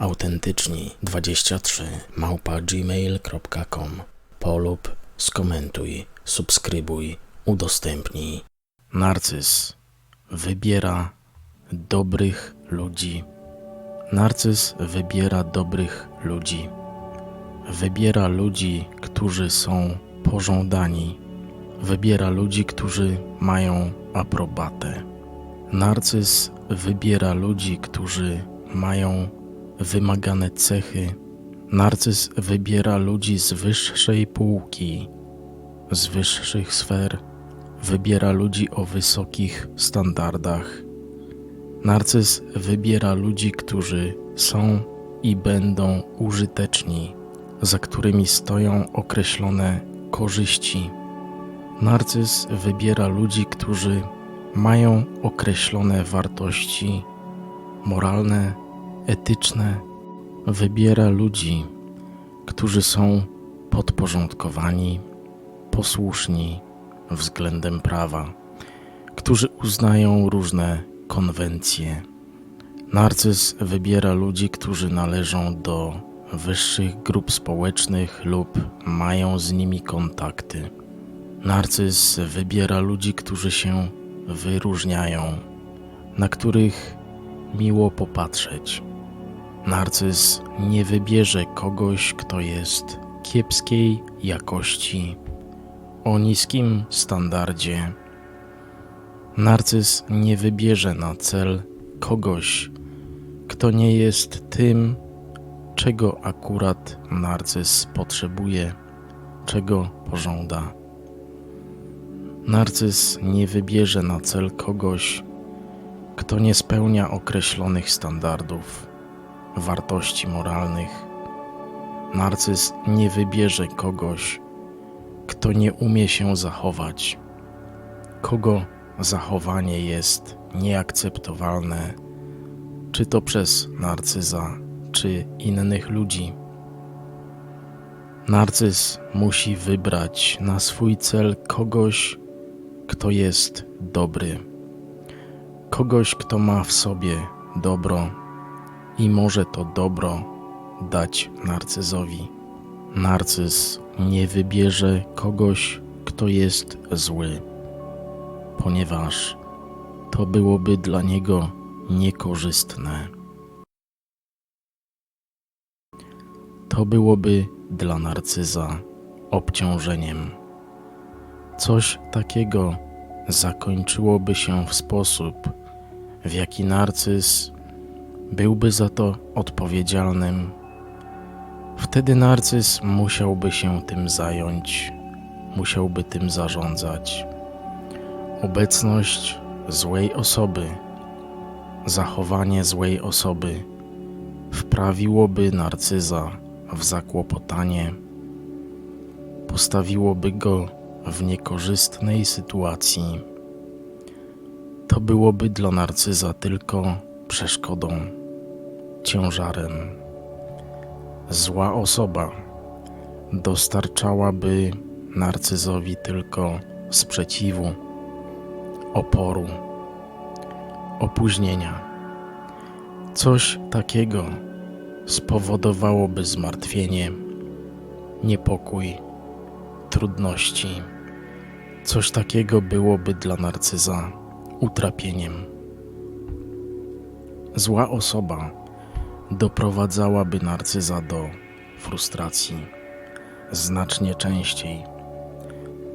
autentyczni23 małpa gmail.com polub, skomentuj, subskrybuj, udostępnij. Narcyz wybiera dobrych ludzi. Narcyz wybiera dobrych ludzi. Wybiera ludzi, którzy są pożądani. Wybiera ludzi, którzy mają aprobatę. Narcyz wybiera ludzi, którzy mają wymagane cechy. Narcyz wybiera ludzi z wyższej półki, z wyższych sfer. Wybiera ludzi o wysokich standardach. Narcyz wybiera ludzi, którzy są i będą użyteczni, za którymi stoją określone korzyści. Narcyz wybiera ludzi, którzy mają określone wartości moralne, etyczne. Wybiera ludzi, którzy są podporządkowani, posłuszni względem prawa, którzy uznają różne konwencje. Narcyz wybiera ludzi, którzy należą do wyższych grup społecznych lub mają z nimi kontakty. Narcyz wybiera ludzi, którzy się wyróżniają, na których miło popatrzeć. Narcyz nie wybierze kogoś, kto jest kiepskiej jakości, o niskim standardzie. Narcyz nie wybierze na cel kogoś, kto nie jest tym, czego akurat narcyz potrzebuje, czego pożąda. Narcyz nie wybierze na cel kogoś, kto nie spełnia określonych standardów, wartości moralnych. Narcyz nie wybierze kogoś, kto nie umie się zachować, kogo zachowanie jest nieakceptowalne, czy to przez narcyza, czy innych ludzi. Narcyz musi wybrać na swój cel kogoś, kto jest dobry, kogoś, kto ma w sobie dobro i może to dobro dać narcyzowi. Narcyz nie wybierze kogoś, kto jest zły, ponieważ to byłoby dla niego niekorzystne. To byłoby dla narcyza obciążeniem. Coś takiego zakończyłoby się w sposób, w jaki narcyz byłby za to odpowiedzialnym. Wtedy narcyz musiałby się tym zająć, musiałby tym zarządzać. Obecność złej osoby, zachowanie złej osoby wprawiłoby narcyza w zakłopotanie, postawiłoby go w niekorzystnej sytuacji. To byłoby dla narcyza tylko przeszkodą, ciężarem. Zła osoba dostarczałaby narcyzowi tylko sprzeciwu, oporu, opóźnienia. Coś takiego spowodowałoby zmartwienie, niepokój, trudności. Coś takiego byłoby dla narcyza utrapieniem. Zła osoba doprowadzałaby narcyza do frustracji znacznie częściej.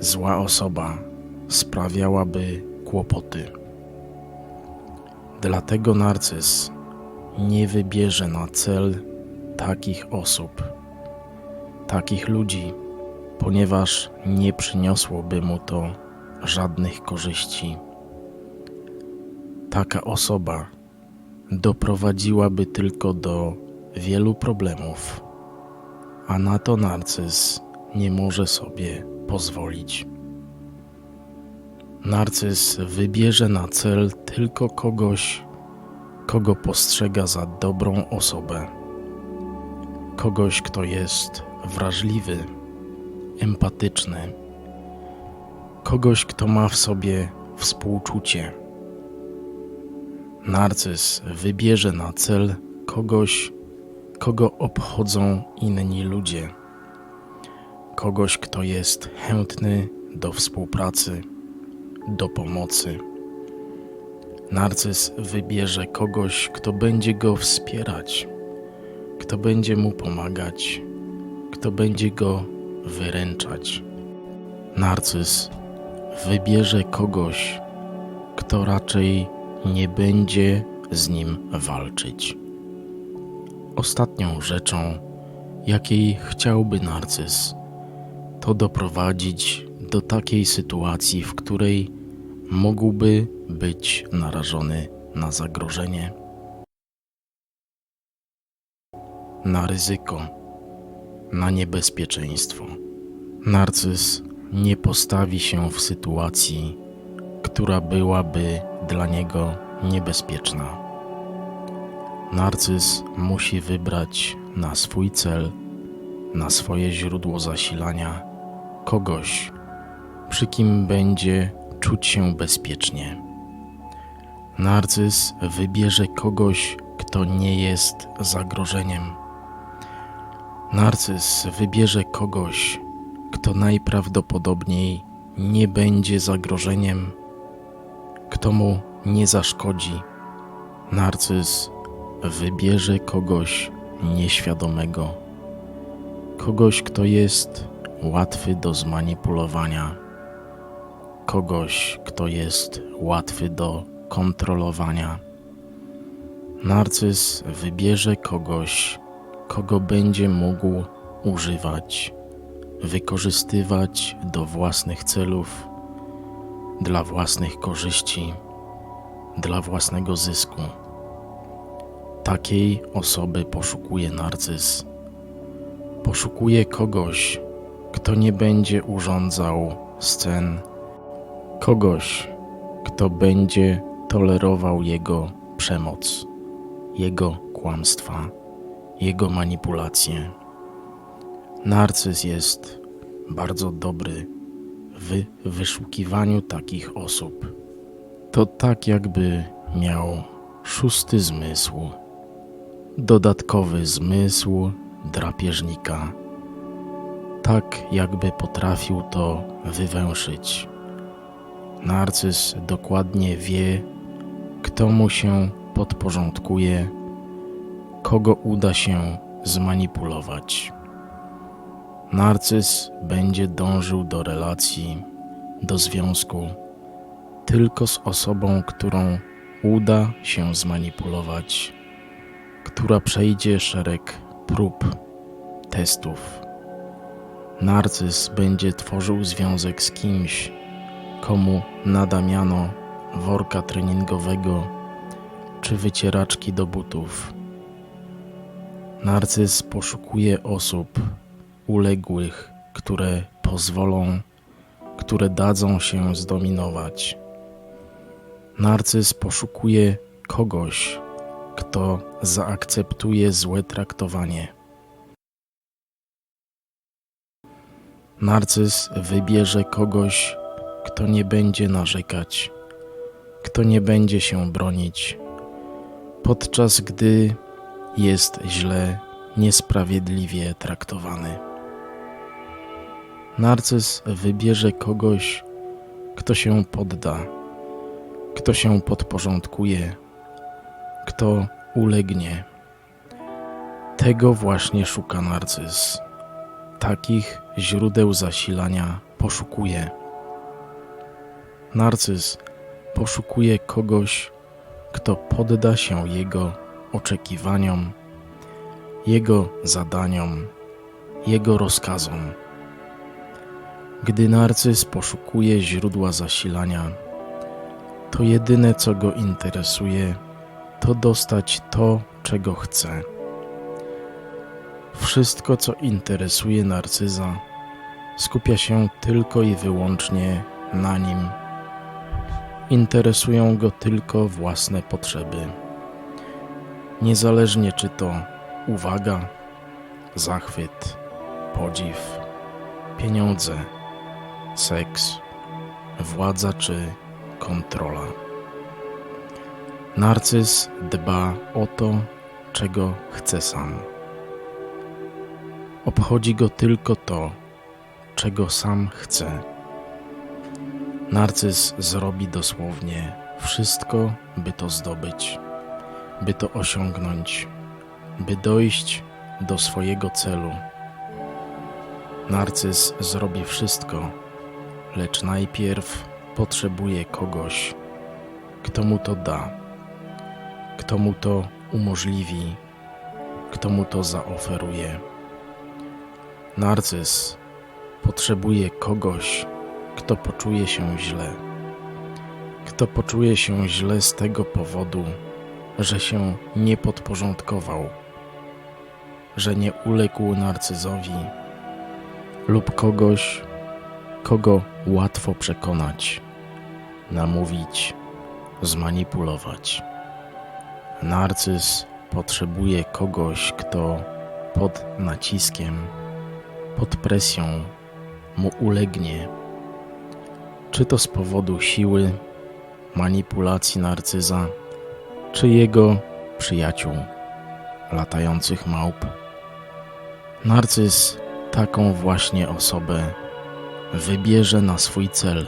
Zła osoba sprawiałaby kłopoty. Dlatego narcyz nie wybierze na cel takich osób, takich ludzi, ponieważ nie przyniosłoby mu to żadnych korzyści. Taka osoba doprowadziłaby tylko do wielu problemów, a na to narcyz nie może sobie pozwolić. Narcyz wybierze na cel tylko kogoś, kogo postrzega za dobrą osobę, kogoś, kto jest wrażliwy, empatyczny, kogoś, kto ma w sobie współczucie. Narcyz wybierze na cel kogoś, kogo obchodzą inni ludzie, kogoś, kto jest chętny do współpracy, do pomocy. Narcyz wybierze kogoś, kto będzie go wspierać, kto będzie mu pomagać, kto będzie go wyręczać. Narcyz wybierze kogoś, kto raczej nie będzie z nim walczyć. Ostatnią rzeczą, jakiej chciałby narcyz, to doprowadzić do takiej sytuacji, w której mógłby być narażony na zagrożenie, na ryzyko, na niebezpieczeństwo. Narcyz nie postawi się w sytuacji, która byłaby dla niego niebezpieczna. Narcyz musi wybrać na swój cel, na swoje źródło zasilania kogoś, przy kim będzie czuć się bezpiecznie. Narcyz wybierze kogoś, kto nie jest zagrożeniem. Narcyz wybierze kogoś, kto najprawdopodobniej nie będzie zagrożeniem, kto mu nie zaszkodzi. Narcyz wybierze kogoś nieświadomego, kogoś, kto jest łatwy do zmanipulowania, kogoś, kto jest łatwy do kontrolowania. Narcyz wybierze kogoś, kogo będzie mógł używać, wykorzystywać do własnych celów, dla własnych korzyści, dla własnego zysku. Takiej osoby poszukuje narcyz. Poszukuje kogoś, kto nie będzie urządzał scen, kogoś, kto będzie tolerował jego przemoc, jego kłamstwa, jego manipulacje. Narcyz jest bardzo dobry w wyszukiwaniu takich osób. To tak, jakby miał szósty zmysł, dodatkowy zmysł drapieżnika. Tak, jakby potrafił to wywęszyć. Narcyz dokładnie wie, kto mu się podporządkuje, kogo uda się zmanipulować. Narcyz będzie dążył do relacji, do związku tylko z osobą, którą uda się zmanipulować, która przejdzie szereg prób, testów. Narcyz będzie tworzył związek z kimś, komu nadamiano worka treningowego czy wycieraczki do butów. Narcyz poszukuje osób uległych, które pozwolą, które dadzą się zdominować. Narcyz poszukuje kogoś, kto zaakceptuje złe traktowanie. Narcyz wybierze kogoś, kto nie będzie narzekać, kto nie będzie się bronić, podczas gdy jest źle, niesprawiedliwie traktowany. Narcyz wybierze kogoś, kto się podda, kto się podporządkuje, kto ulegnie. Tego właśnie szuka narcyz. Takich źródeł zasilania poszukuje. Narcyz poszukuje kogoś, kto podda się jego oczekiwaniom, jego zadaniom, jego rozkazom. Gdy narcyz poszukuje źródła zasilania, to jedyne co go interesuje, to dostać to, czego chce. Wszystko, co interesuje narcyza, Skupia się tylko i wyłącznie na nim. Interesują go tylko własne potrzeby. Niezależnie czy to uwaga, zachwyt, podziw, pieniądze, seks, władza czy kontrola. Narcyz dba o to, czego chce sam. Obchodzi go tylko to, czego sam chce. Narcyz zrobi dosłownie wszystko, by to zdobyć, by to osiągnąć, by dojść do swojego celu. Narcyz zrobi wszystko, lecz najpierw potrzebuje kogoś, kto mu to da, kto mu to umożliwi, kto mu to zaoferuje. Narcyz potrzebuje kogoś, kto poczuje się źle. Kto poczuje się źle z tego powodu, że się nie podporządkował, że nie uległ narcyzowi, lub kogoś, kogo łatwo przekonać, namówić, zmanipulować. Narcyz potrzebuje kogoś, kto pod naciskiem, pod presją mu ulegnie. Czy to z powodu siły, manipulacji narcyza, czy jego przyjaciół, latających małp. Narcyz taką właśnie osobę wybierze na swój cel.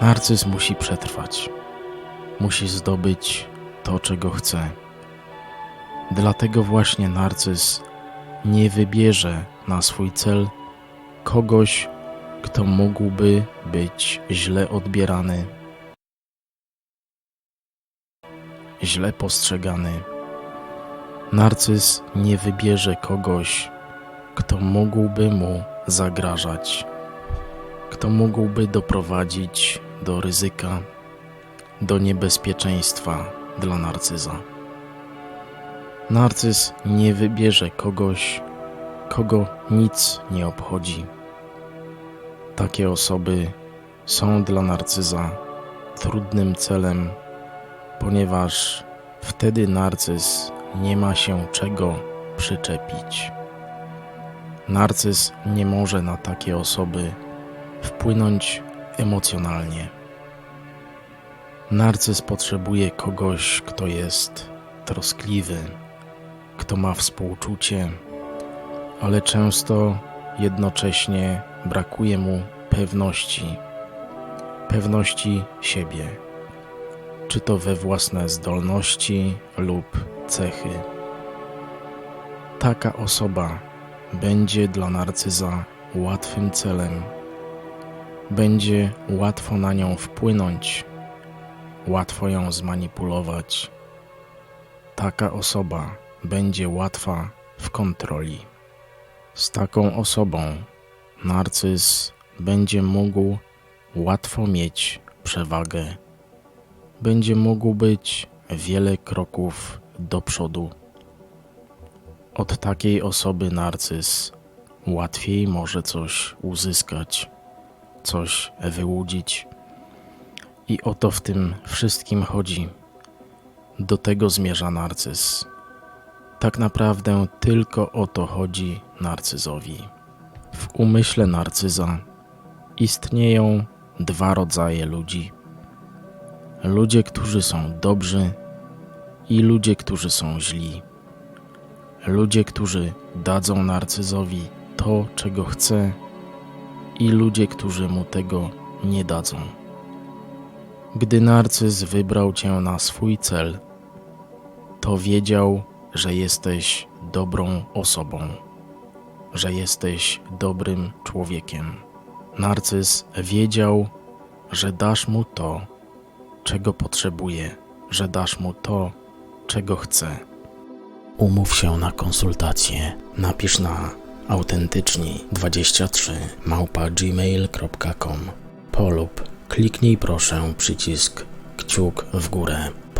Narcyz musi przetrwać, musi zdobyć to, czego chce. Dlatego właśnie narcyz nie wybierze na swój cel kogoś, kto mógłby być źle odbierany, źle postrzegany. Narcyz nie wybierze kogoś, kto mógłby mu zagrażać, kto mógłby doprowadzić do ryzyka, do niebezpieczeństwa dla narcyza. Narcyz nie wybierze kogoś, kogo nic nie obchodzi. Takie osoby są dla narcyza trudnym celem, ponieważ wtedy narcyz nie ma się czego przyczepić. Narcyz nie może na takie osoby wpłynąć emocjonalnie. Narcyz potrzebuje kogoś, kto jest troskliwy, kto ma współczucie, ale często jednocześnie brakuje mu pewności, pewności siebie, czy to we własne zdolności lub cechy. Taka osoba będzie dla narcyza łatwym celem. Będzie łatwo na nią wpłynąć, łatwo ją zmanipulować. Taka osoba będzie łatwa w kontroli. Z taką osobą narcyz będzie mógł łatwo mieć przewagę. Będzie mógł być wiele kroków do przodu. Od takiej osoby narcyz łatwiej może coś uzyskać, coś wyłudzić. I o to w tym wszystkim chodzi. Do tego zmierza narcyz. Tak naprawdę tylko o to chodzi narcyzowi. W umyśle narcyza istnieją dwa rodzaje ludzi: ludzie, którzy są dobrzy, i ludzie, którzy są źli. Ludzie, którzy dadzą narcyzowi to, czego chce, i ludzie, którzy mu tego nie dadzą. Gdy narcyz wybrał cię na swój cel, to wiedział, że jesteś dobrą osobą, że jesteś dobrym człowiekiem. Narcyz wiedział, że dasz mu to, czego potrzebuje, że dasz mu to, czego chce. Umów się na konsultację. Napisz na autentyczni23 małpa gmail.com polub kliknij proszę przycisk kciuk w górę.